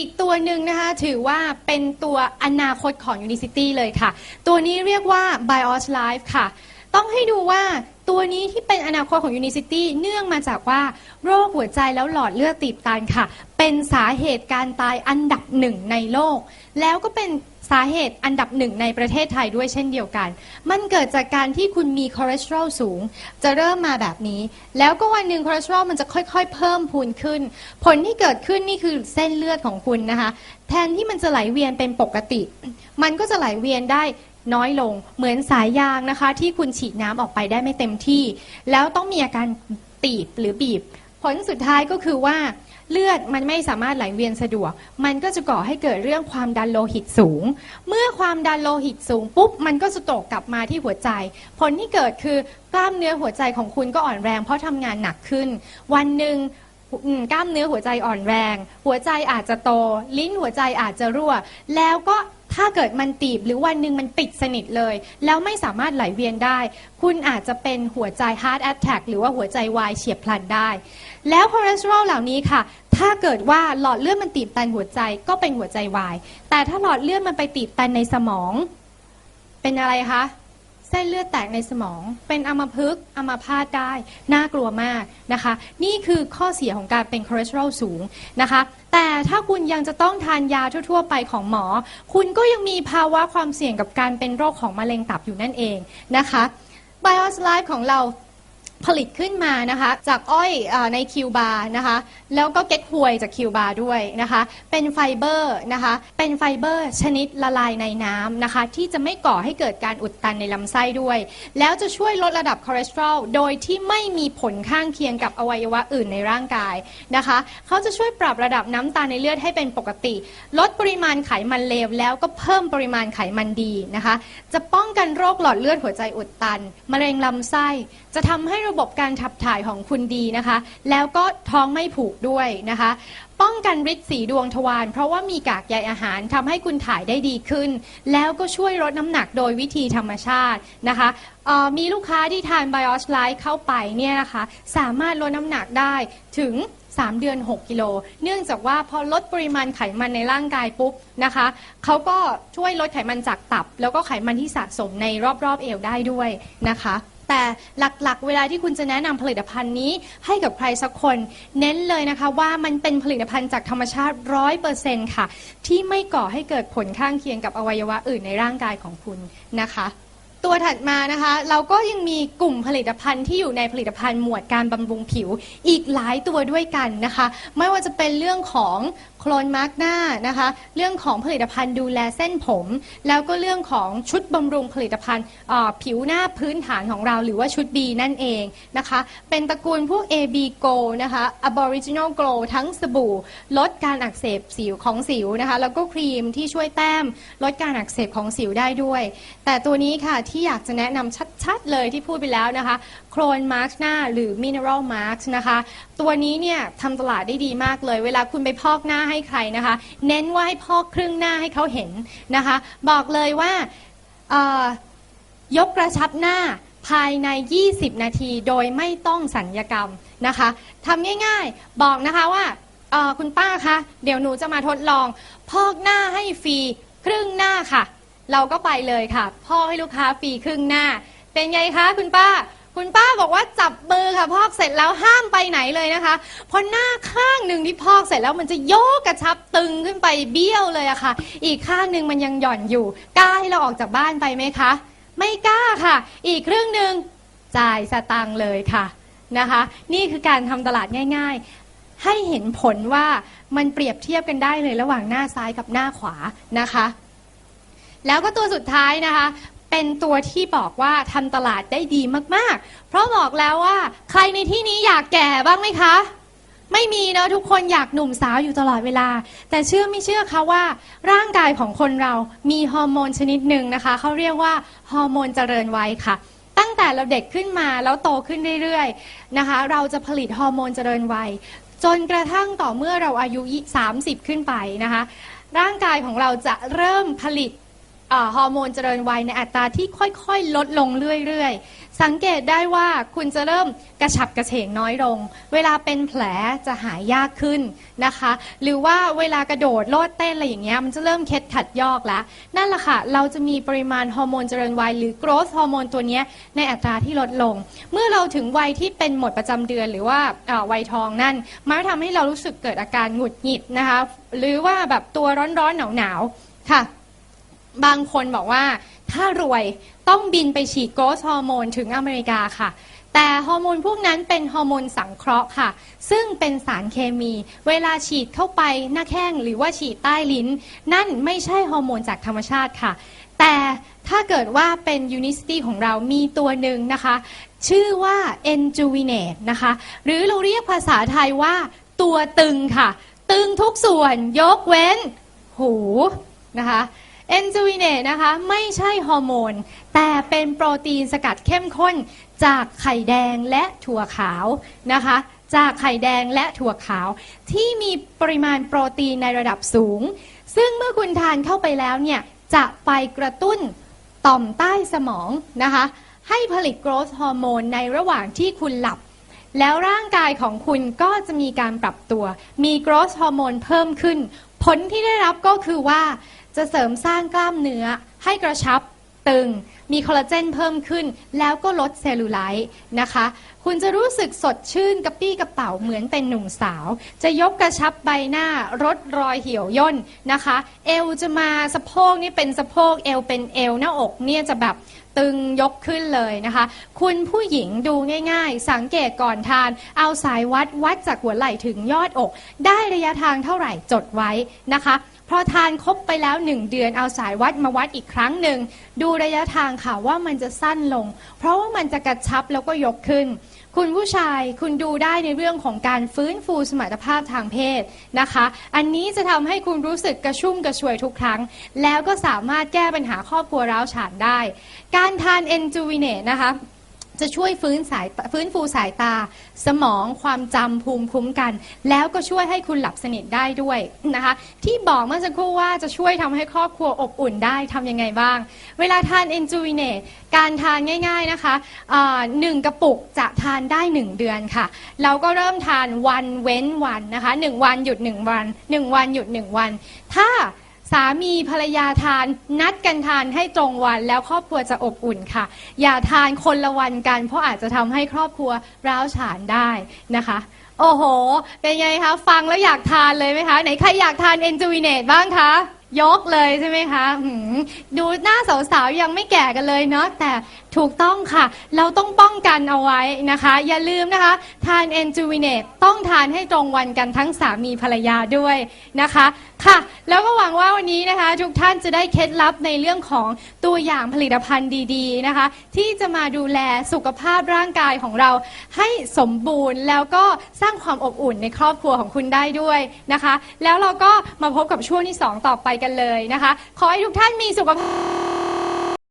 อีกตัวหนึ่งนะคะถือว่าเป็นตัวอนาคตของ Unicity เลยค่ะ ตัวนี้เรียกว่า BIOS Life ค่ะ ต้องให้ดูว่า ตัวนี้ที่เป็นอนาคตของ Unicity เนื่องมาจากว่าโรคหัวใจแล้วหลอดเลือดตีบตันค่ะ เป็นสาเหตุการตายอันดับหนึ่งในโลก แล้วก็เป็นสาเหตุอันดับหนึ่งในประเทศไทยด้วยเช่นเดียวกัน มันเกิดจากการที่คุณมีคอเลสเตอรอลสูง จะเริ่มมาแบบนี้ แล้วก็วันหนึ่งคอเลสเตอรอลมันจะค่อยๆ เพิ่มพูนขึ้น ผลที่เกิดขึ้นนี่คือเส้นเลือดของคุณนะคะ แทนที่มันจะไหลเวียนเป็นปกติ มันก็จะไหลเวียนได้ น้อยลง เหมือนสายยางนะคะ ที่คุณฉีดน้ำออกไปได้ไม่เต็มที่ แล้วต้องมีอาการตีบหรือบีบ ผลสุดท้ายก็คือว่าเลือดมันไม่สามารถไหลเวียนสะดวก มันก็จะก่อให้เกิดเรื่องความดันโลหิตสูง เมื่อความดันโลหิตสูงปุ๊บ มันก็จะตกกลับมาที่หัวใจ ผลที่เกิดคือกล้ามเนื้อหัวใจของคุณก็อ่อนแรง เพราะทำงานหนักขึ้น วันหนึ่งกล้ามเนื้อหัวใจอ่อนแรง หัวใจอาจจะโต ลิ้นหัวใจอาจจะรั่ว แล้วก็ ถ้าเกิดมันตีบหรือวันหนึ่งมันปิดสนิทเลย แล้วไม่สามารถไหลเวียนได้ คุณอาจจะเป็นหัวใจ heart attack หรือว่าหัวใจวายเฉียบพลันได้ แล้วคอเลสเตอรอลเหล่านี้ค่ะ ถ้าเกิดว่าหลอดเลือดมันตีบตันหัวใจก็เป็นหัวใจวาย แต่ถ้าหลอดเลือดมันไปตีบตันในสมอง เป็นอะไรคะ เส้นเลือดแตกในสมอง เป็นอัมพฤกษ์อัมพาตได้ น่ากลัวมากนะคะ นี่คือข้อเสียของการเป็นคอเลสเตอรอลสูงนะคะ แต่ถ้าคุณยังจะต้องทานยาทั่ว ๆ ไปของหมอ คุณก็ยังมีภาวะความเสี่ยงกับการเป็นโรคของมะเร็งตับอยู่นั่นเองนะคะ BIOS Life ของเรา ผลิตขึ้นมานะคะจากอ้อยออในคิวบาร์นะคะแล้วก็เก็ตฮวยจากคิวบาร์ด้วยนะคะเป็นไฟเบอร์นะคะเป็นไฟเบอร์ชนิดละลายในน้ำนะคะที่จะไม่ก่อให้เกิดการอุดตันในลำไส้ด้วย แล้วจะช่วยลดระดับคอเลสเตอรอลโดยที่ไม่มีผลข้างเคียงกับอวัยวะอื่นในร่างกายนะคะเขาจะช่วยปรับระดับน้ำตาลในเลือดให้เป็นปกติ ลดปริมาณไขมันเลวแล้วก็เพิ่มปริมาณไขมันดีนะคะจะป้องกันโรคหลอดเลือดหัวใจอุดตันมะเร็งลำไส้ จะทำให้ระบบการขับถ่ายของคุณดีนะคะ แล้วก็ท้องไม่ผูกด้วยนะคะ ป้องกันฤทธิ์สีดวงทวารเพราะว่ามีกากใยอาหารทำให้คุณถ่ายได้ดีขึ้น แล้วก็ช่วยลดน้ำหนักโดยวิธีธรรมชาตินะคะเอ่อมีลูกค้าที่ทาน BIOS Life เข้าไปเนี่ยนะคะ สามารถลดน้ำหนักได้ถึง 3 เดือน 6 กิโล เนื่องจากว่าพอลดปริมาณไขมันในร่างกายปุ๊บนะคะ เขาก็ช่วยลดไขมันจากตับ แล้วก็ไขมันที่สะสมในรอบๆเอวได้ด้วยนะคะ แต่หลักๆ เวลาที่คุณจะแนะนำผลิตภัณฑ์นี้ให้กับใครสักคน เน้นเลยนะคะว่ามันเป็นผลิตภัณฑ์จากธรรมชาติร้อยเปอร์เซ็นต์ค่ะ ที่ไม่ก่อให้เกิดผลข้างเคียงกับอวัยวะอื่นในร่างกายของคุณนะคะ ตัวถัดมานะคะ เราก็ยังมีกลุ่มผลิตภัณฑ์ที่อยู่ในผลิตภัณฑ์หมวดการบำรุงผิว อีกหลายตัวด้วยกันนะคะ ไม่ว่าจะเป็นเรื่องของโคลนมาร์กหน้านะคะ เรื่องของผลิตภัณฑ์ดูแลเส้นผม แล้วก็เรื่องของชุดบำรุงผลิตภัณฑ์ผิวหน้าพื้นฐานของเราหรือว่าชุด B นั่นเองนะคะ เป็นตระกูลพวก AB Go นะคะ Aboriginal Glow ทั้งสบู่ ลดการอักเสบสิวของสิวนะคะ แล้วก็ครีมที่ช่วยแต้ม ลดการอักเสบของสิวได้ด้วย แต่ตัวนี้ค่ะที่อยากจะแนะนำชัดๆเลยที่พูดไปแล้วนะคะโคลนมาร์กหน้าหรือมินเนอรัลมาร์กนะคะ ตัวนี้เนี่ยทำตลาดได้ดีมากเลย เวลาคุณไปพอกหน้าให้ใครนะคะ เน้นว่าให้พอกครึ่งหน้าให้เขาเห็นนะคะ บอกเลยว่ายกกระชับหน้าภายใน 20 นาทีโดยไม่ต้องสัญญกรรมนะคะทำง่ายๆ บอกนะคะว่าคุณป้าคะเดี๋ยวหนูจะมาทดลอง พอกหน้าให้ฟรีครึ่งหน้าค่ะ เราก็ไปเลยค่ะ พอกให้ลูกค้าฟรีครึ่งหน้า เป็นไงคะคุณป้า คุณป้าบอกว่าจับมือค่ะพอกเสร็จแล้วห้ามไปไหนเลยนะคะเพราะหน้าข้างหนึ่งที่พอกเสร็จแล้วมันจะโยกกระชับตึงขึ้นไปเบี้ยวเลยอะค่ะ อีกข้างหนึ่งมันยังหย่อนอยู่กล้าให้เราออกจากบ้านไปไหมคะ ไม่กล้าค่ะ อีกครึ่งหนึ่งจ่ายสตังค์เลยค่ะนะคะ นี่คือการทำตลาดง่าย ๆ ให้เห็นผลว่ามันเปรียบเทียบกันได้เลยระหว่างหน้าซ้ายกับหน้าขวานะคะแล้วก็ตัวสุดท้ายนะคะ เป็นตัวที่บอกว่าทำตลาดได้ดีมากๆ เพราะบอกแล้วว่า ใครในที่นี้อยากแก่บ้างไหมคะ ไม่มีเนอะทุกคนอยากหนุ่มสาวอยู่ตลอดเวลา แต่เชื่อไม่เชื่อคะว่า ร่างกายของคนเรามีฮอร์โมนชนิดหนึ่งนะคะเขาเรียกว่าฮอร์โมนเจริญวัยค่ะตั้งแต่เราเด็กขึ้นมาแล้วโตขึ้นเรื่อยๆนะคะ เราจะผลิตฮอร์โมนเจริญวัย จนกระทั่งต่อเมื่อเราอายุ 30 ขึ้นไปนะคะ ร่างกายของเราจะเริ่มผลิต อาฮอร์โมนเจริญวัยในอัตราที่ค่อยๆ ลดลงเรื่อยๆ สังเกตได้ว่าคุณจะเริ่มกระฉับกระเฉงน้อยลง เวลาเป็นแผลจะหายยากขึ้นนะคะ หรือว่าเวลากระโดดโลดเต้นอะไรอย่างเงี้ยมันจะเริ่มเคล็ดขัดยอกแล้ว นั่นแหละค่ะ เราจะมีปริมาณฮอร์โมนเจริญวัยหรือ growth ฮอร์โมนตัวเนี้ยในอัตราที่ลดลง เมื่อเราถึงวัยที่เป็นหมดประจำเดือนหรือว่าอ่าวัยทองนั่นมันจะทำให้เรารู้สึกเกิดอาการหงุดหงิดนะคะ หรือว่าแบบตัวร้อนๆหนาวๆค่ะ บางคนบอกว่าถ้ารวยต้องบินไปฉีดโกรทฮอร์โมนถึงอเมริกาค่ะ แต่ฮอร์โมนพวกนั้นเป็นฮอร์โมนสังเคราะห์ค่ะ ซึ่งเป็นสารเคมี เวลาฉีดเข้าไปหน้าแข้งหรือว่าฉีดใต้ลิ้น นั่นไม่ใช่ฮอร์โมนจากธรรมชาติค่ะ แต่ถ้าเกิดว่าเป็น Unicity ของเรามีตัวหนึ่งนะคะ ชื่อว่า Enjuvenate นะคะ หรือเราเรียกภาษาไทยว่าตัวตึงค่ะ ตึงทุกส่วนยกเว้นหูนะคะ เอนจูวิเนตนะคะไม่ใช่ฮอร์โมน แต่เป็นโปรตีนสกัดเข้มข้นจากไข่แดงและถั่วขาวนะคะ จากไข่แดงและถั่วขาว ที่มีปริมาณโปรตีนในระดับสูง ซึ่งเมื่อคุณทานเข้าไปแล้วเนี่ยจะไปกระตุ้นต่อมใต้สมองนะคะ ให้ผลิตโกรทฮอร์โมนในระหว่างที่คุณหลับ แล้วร่างกายของคุณก็จะมีการปรับตัว มีโกรทฮอร์โมนเพิ่มขึ้น ผลที่ได้รับก็คือว่า จะเสริมสร้างกล้ามเนื้อให้กระชับตึง มีคอลลาเจนเพิ่มขึ้น แล้วก็ลดเซลลูไลท์นะคะ คุณจะรู้สึกสดชื่นกระปี้กระเป๋าเหมือนเป็นหนุ่มสาว จะยกกระชับใบหน้าลดรอยเหี่ยวย่นนะคะ เอวจะมาสะโพกนี่เป็นสะโพกเอวเป็นเอวหน้าอกเนี่ยจะแบบตึงยกขึ้นเลยนะคะ คุณผู้หญิงดูง่ายๆ สังเกตก่อนทาน เอาสายวัดวัดจากหัวไหล่ถึงยอดอก ได้ระยะทางเท่าไหร่จดไว้นะคะ พอทานครบไปแล้ว 1 เดือนเอาสายวัดมาวัดอีกครั้งหนึ่ง ดูระยะทางค่ะว่ามันจะสั้นลง เพราะว่ามันจะกระชับแล้วก็ยกขึ้น คุณผู้ชายคุณดูได้ในเรื่องของการฟื้นฟูสมรรถภาพทางเพศนะคะ อันนี้จะทำให้คุณรู้สึกกระชุ่มกระชวยทุกครั้ง แล้วก็สามารถแก้ปัญหาครอบครัวร้าวฉานได้ การทานเอนจูวิเนตนะคะ จะช่วยฟื้นสายฟื้นฟูสายตา สมองความจำภูมิคุ้มกัน แล้วก็ช่วยให้คุณหลับสนิทได้ด้วยนะคะ ที่บอกเมื่อสักครู่ว่าจะช่วยทำให้ครอบครัวอบอุ่นได้ทำยังไงบ้าง เวลาทานเอนจูวิเนตการทานง่ายๆนะคะอ่าหนึ่งกระปุกจะทานได้ 1 เดือนค่ะ เราก็เริ่มทานวันเว้นวันนะคะ 1 วันหยุด 1 วัน 1 วันหยุด 1 วัน ถ้า สามีภรรยาทานนัดกันทานให้ตรงวันแล้วครอบครัวจะอบอุ่นค่ะ อย่าทานคนละวันกัน เพราะอาจจะทำให้ครอบครัวร้าวฉานได้นะคะ โอ้โห เป็นไงคะ ฟังแล้วอยากทานเลยไหมคะ ไหนใครอยากทานเอนจูวิเนตบ้างคะ ยกเลยใช่ไหมคะหืมดูหน้าสาวๆยังไม่แก่กันเลยเนาะแต่ถูกต้องค่ะ เราต้องป้องกันเอาไว้นะคะ อย่าลืมนะคะ ทานเอนจูวินเนตต้องทานให้ตรงวันกันทั้งสามีภรรยาด้วยนะคะค่ะ แล้วก็หวังว่าวันนี้นะคะ ทุกท่านจะได้เคล็ดลับในเรื่องของตัวอย่างผลิตภัณฑ์ดีๆนะคะ ที่จะมาดูแลสุขภาพร่างกายของเราให้สมบูรณ์แล้วก็สร้างความอบอุ่นในครอบครัวของคุณได้ด้วยนะคะ แล้วเราก็มาพบกับช่วงที่ 2 ต่อไปกันเลยนะคะ ขอให้ทุกท่านมีสุขภาพ